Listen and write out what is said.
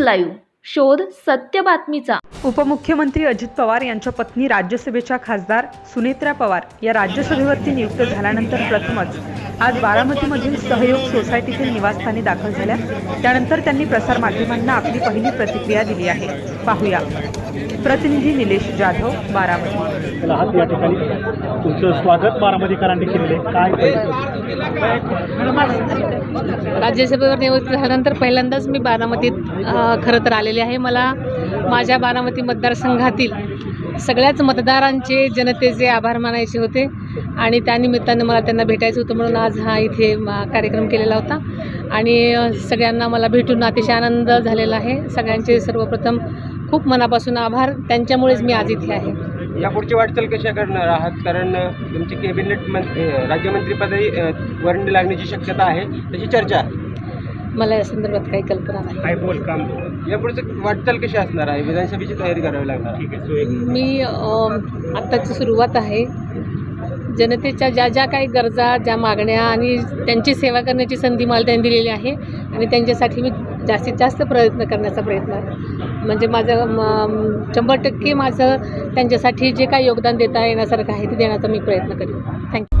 Live शोध सत्य बातमीचा. उपमुख्यमंत्री अजित पवार यांच्या पत्नी राज्यसभेच्या खासदार सुनेत्रा पवार या राज्यसभेवरती नियुक्त झाल्यानंतर प्रथमच आज बारामतीमधील सहयोग सोसायटीतील निवासस्थानी दाखल झाल्या. त्यानंतर त्यांनी प्रसारमाध्यमांना आपली पहिली प्रतिक्रिया दिली आहे. पाहूया. प्रतिनिधी निलेश जाधव बारामती. चला हात या ठिकाणी. तुमचं स्वागत बारामतीकरांनी केलेलं आहे. काय राज्यसभेवर निवृत्त झाल्यानंतर पहिल्यांदाच मी बारामतीत खरं तर झालेली आहे. मला माझ्या बारामती मतदारसंघातील सगळ्याच मतदारांचे जनतेचे आभार मानायचे होते आणि त्यानिमित्तानं मला त्यांना भेटायचं होतं म्हणून आज हा इथे कार्यक्रम केलेला होता. आणि सगळ्यांना मला भेटून अतिशय आनंद झालेला आहे. सगळ्यांचे सर्वप्रथम खूप मनापासून आभार. त्यांच्यामुळेच मी आज इथे आहे. यापुढची वाटचाल कशा करणार आहात? कारण तुमची कॅबिनेट मंत्री अ, राज्यमंत्रीपदही लागण्याची शक्यता आहे. त्याची चर्चा आहे मला या संदर्भात काही कल्पना नाही. काय बोल काम यापुढचं वाटचाल कशी असणार आहे? विधानसभेची तयारी करावी लागणार. ठीक आहे मी आत्ताची सुरुवात आहे. जनतेच्या ज्या ज्या काही गरजा ज्या मागण्या आणि त्यांची सेवा करण्याची संधी मला त्यांनी दिलेली आहे आणि त्यांच्यासाठी मी जास्तीत जास्त प्रयत्न करण्याचा प्रयत्न आहे. म्हणजे माझं म- शंभर टक्के माझं त्यांच्यासाठी जे काही योगदान देता येण्यासारखं आहे ते देण्याचा मी प्रयत्न करेन. थँक्यू